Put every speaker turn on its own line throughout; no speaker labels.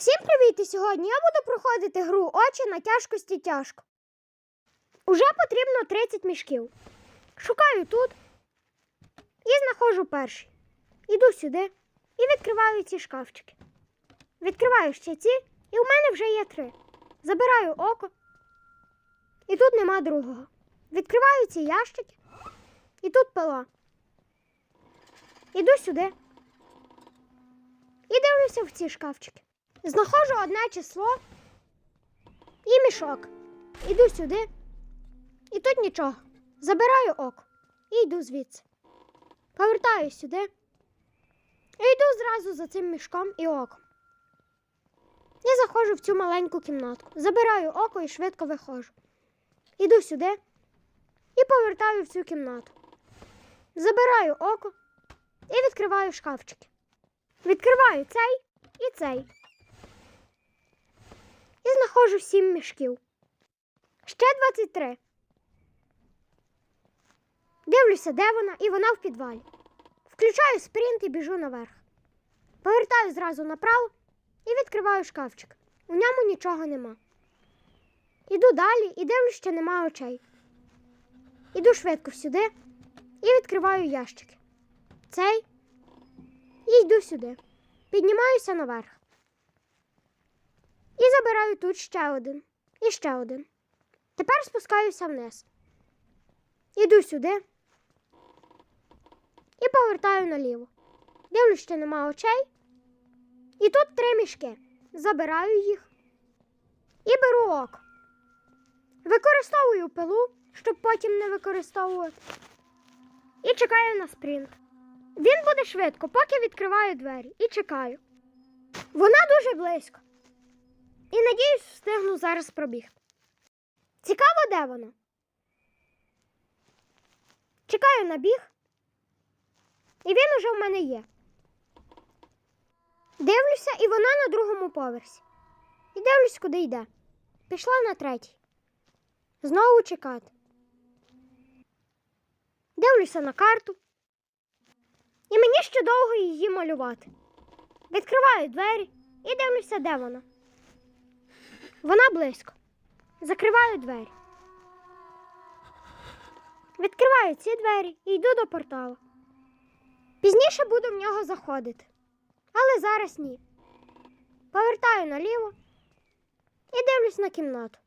Всім привіт! І сьогодні я буду проходити гру очі на тяжкості тяжко. Уже потрібно 30 мішків. Шукаю тут і знаходжу перший. Іду сюди і відкриваю ці шкафчики. Відкриваю ще ці, і у мене вже є три. Забираю око. І тут нема другого. Відкриваю ці ящики. І тут пила. Іду сюди. І дивлюся в ці шкафчики. Знаходжу одне число і мішок. Іду сюди. І тут нічого. Забираю око і йду звідси. Повертаю сюди. І йду зразу за цим мішком і оком. І заходжу в цю маленьку кімнатку. Забираю око і швидко виходжу. Іду сюди і повертаю в цю кімнату. Забираю око і відкриваю шкафчики. Відкриваю цей і цей. І знаходжу сім мішків. Ще 23. Дивлюся, де вона, і вона в підвалі. Включаю спринт і біжу наверх. Повертаю зразу направо і відкриваю шкафчик. У ньому нічого нема. Іду далі і дивлюсь, що нема очей. Іду швидко сюди і відкриваю ящики. Цей і йду сюди. Піднімаюся наверх. І забираю тут ще один. І ще один. Тепер спускаюся вниз. Іду сюди. І повертаю наліво. Дивлюсь, що нема очей. І тут три мішки. Забираю їх. І беру око. Використовую пилу, щоб потім не використовувати. І чекаю на спринт. Він буде швидко, поки відкриваю двері і чекаю. Вона дуже близько. І надіюсь, встигну зараз пробігти. Цікаво, де вона? Чекаю на біг. І він уже в мене є. Дивлюся, і вона на другому поверсі. І дивлюсь, куди йде. Пішла на третій. Знову чекати. Дивлюся на карту. І мені ще довго її малювати. Відкриваю двері і дивлюся, де вона. Вона близько. Закриваю двері. Відкриваю ці двері і йду до порталу. Пізніше буду в нього заходити. Але зараз ні. Повертаю наліво і дивлюсь на кімнату.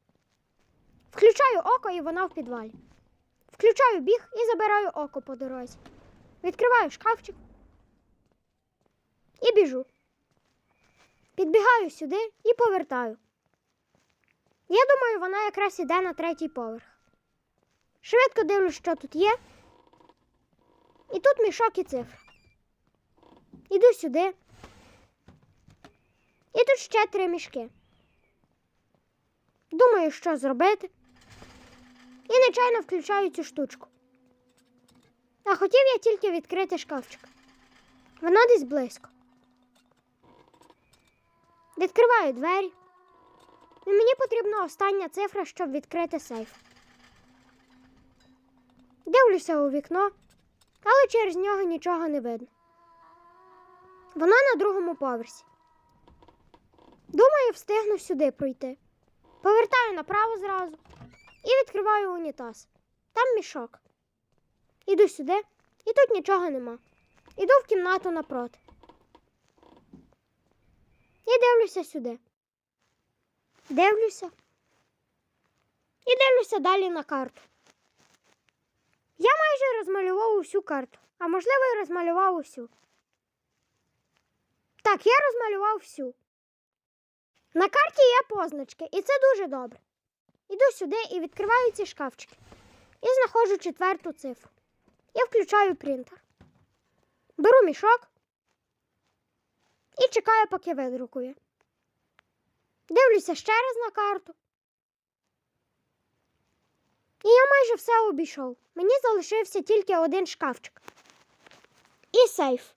Включаю око і вона в підвалі. Включаю біг і забираю око по дорозі. Відкриваю шкафчик і біжу. Підбігаю сюди і повертаю. Я думаю, вона якраз іде на третій поверх. Швидко дивлюсь, що тут є. І тут мішок і цифри. Іду сюди. І тут ще три мішки. Думаю, що зробити. І нечайно включаю цю штучку. А хотів я тільки відкрити шкафчик. Вона десь близько. Відкриваю двері. Мені потрібна остання цифра, щоб відкрити сейф. Дивлюся у вікно, але через нього нічого не видно. Вона на другому поверсі. Думаю, встигну сюди пройти. Повертаю направо зразу і відкриваю унітаз. Там мішок. Іду сюди, і тут нічого нема. Іду в кімнату напроти. І дивлюся сюди. Дивлюся. І дивлюся далі на карту. Я майже розмалював усю карту, а можливо, і розмалював усю. Так, я розмалював всю. На карті є позначки, і це дуже добре. Іду сюди і відкриваю ці шкафчики. І знаходжу четверту цифру. Я включаю принтер. Беру мішок і чекаю, поки видрукує. Дивлюся ще раз на карту. І я майже все обійшов. Мені залишився тільки один шкафчик. І сейф.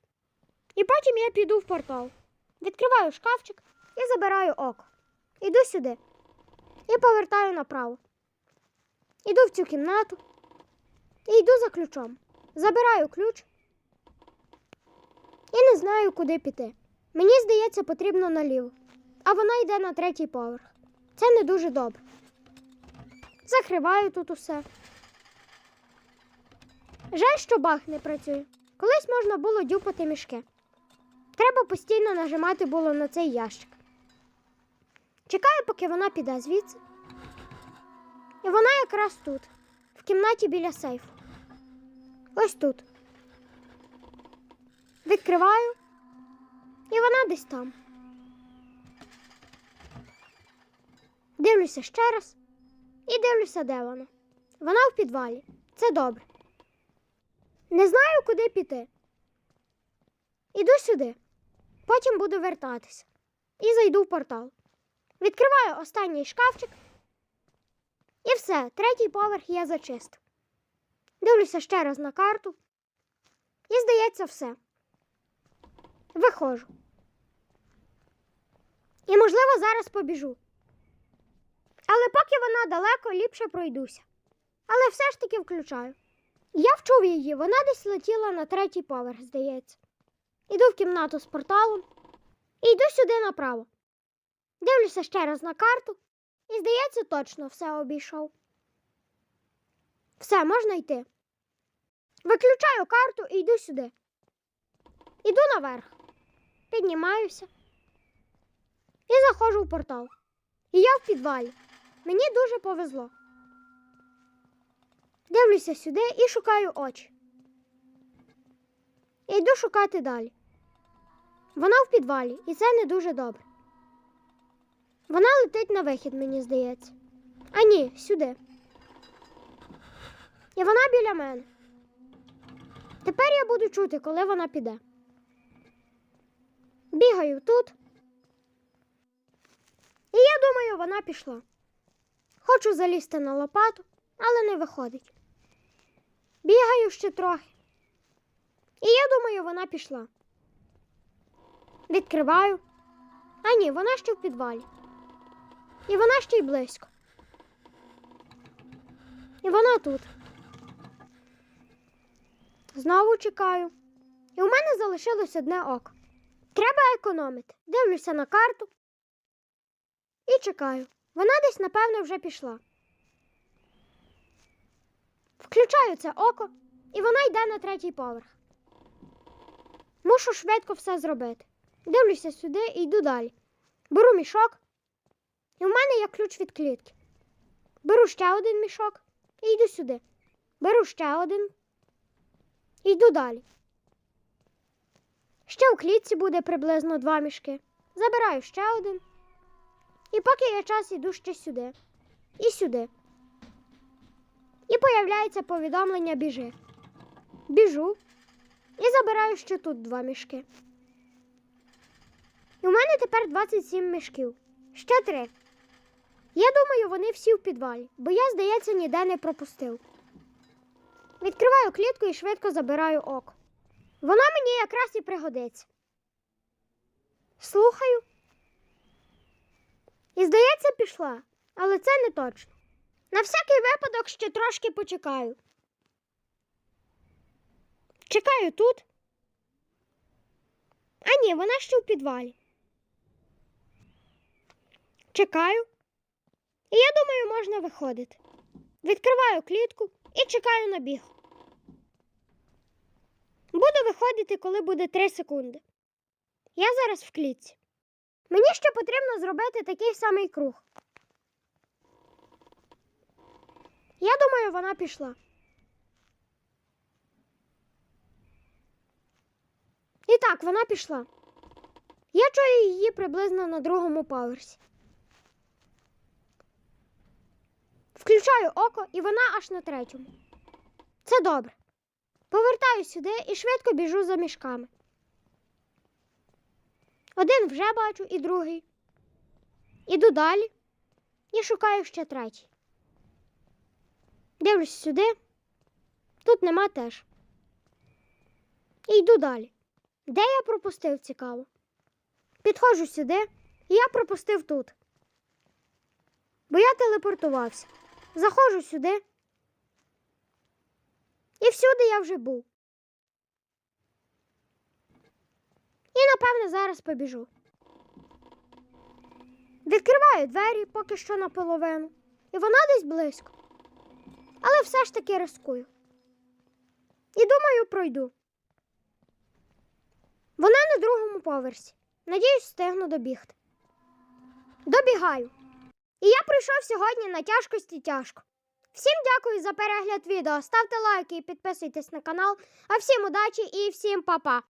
І потім я піду в портал. Відкриваю шкафчик і забираю око. Іду сюди і повертаю направо. Іду в цю кімнату і йду за ключом. Забираю ключ і не знаю, куди піти. Мені здається, потрібно наліво. А вона йде на третій поверх. Це не дуже добре. Закриваю тут усе. Жаль, що баг не працює. Колись можна було дюпати мішки. Треба постійно нажимати було на цей ящик. Чекаю, поки вона піде звідси. І вона якраз тут, в кімнаті біля сейфу. Ось тут. Відкриваю, і вона десь там. Дивлюся ще раз і дивлюся, де вона. Вона в підвалі. Це добре. Не знаю, куди піти. Іду сюди. Потім буду вертатися. І зайду в портал. Відкриваю останній шкафчик. І все, третій поверх я зачистив. Дивлюся ще раз на карту. І здається, все. Виходжу. І, можливо, зараз побіжу. Але поки вона далеко, ліпше пройдуся. Але все ж таки включаю. Я вчув її, вона десь летіла на третій поверх, здається. Іду в кімнату з порталом і йду сюди направо. Дивлюся ще раз на карту і, здається, точно все обійшов. Все, можна йти. Виключаю карту і йду сюди. Іду наверх, піднімаюся і заходжу в портал. І я в підвалі. Мені дуже повезло. Дивлюся сюди і шукаю очі. І йду шукати далі. Вона в підвалі, і це не дуже добре. Вона летить на вихід, мені здається. А ні, сюди. І вона біля мене. Тепер я буду чути, коли вона піде. Бігаю тут. І я думаю, вона пішла. Хочу залізти на лопату, але не виходить. Бігаю ще трохи. І я думаю, вона пішла. Відкриваю. А ні, вона ще в підвалі. І вона ще й близько. І вона тут. Знову чекаю. І у мене залишилось одне око. Треба економити. Дивлюся на карту і чекаю. Вона десь, напевно, вже пішла. Включаю це око, і вона йде на третій поверх. Мушу швидко все зробити. Дивлюся сюди і йду далі. Беру мішок, і в мене є ключ від клітки. Беру ще один мішок і йду сюди. Беру ще один і йду далі. Ще у клітці буде приблизно два мішки. Забираю ще один. І поки є час, іду ще сюди. І сюди. І появляється повідомлення біжи. Біжу і забираю ще тут два мішки. І у мене тепер 27 мішків. Ще три. Я думаю, вони всі в підвалі, бо я, здається, ніде не пропустив. Відкриваю клітку і швидко забираю око. Вона мені якраз і пригодиться. Слухаю. І, здається, пішла, але це не точно. На всякий випадок ще трошки почекаю. Чекаю тут. А ні, вона ще в підвалі. Чекаю. І я думаю, можна виходити. Відкриваю клітку і чекаю на біг. Буду виходити, коли буде 3 секунди. Я зараз в клітці. Мені ще потрібно зробити такий самий круг. Я думаю, вона пішла. І так, вона пішла. Я чую її приблизно на другому поверсі. Включаю око, і вона аж на третьому. Це добре. Повертаю сюди і швидко біжу за мішками. Один вже бачу і другий. Іду далі і шукаю ще третій. Дивлюсь сюди. Тут нема теж. І йду далі. Де я пропустив цікаво? Підходжу сюди, і я пропустив тут. Бо я телепортувався. Заходжу сюди. І всюди я вже був. І напевно зараз побіжу. Відкриваю двері поки що наполовину. І вона десь близько. Але все ж таки рискую. І думаю, пройду. Вона на другому поверсі. Надіюсь, встигну добігти. Добігаю. І я прийшов сьогодні на тяжкості тяжко. Всім дякую за перегляд відео. Ставте лайки і підписуйтесь на канал. А всім удачі і всім па-па!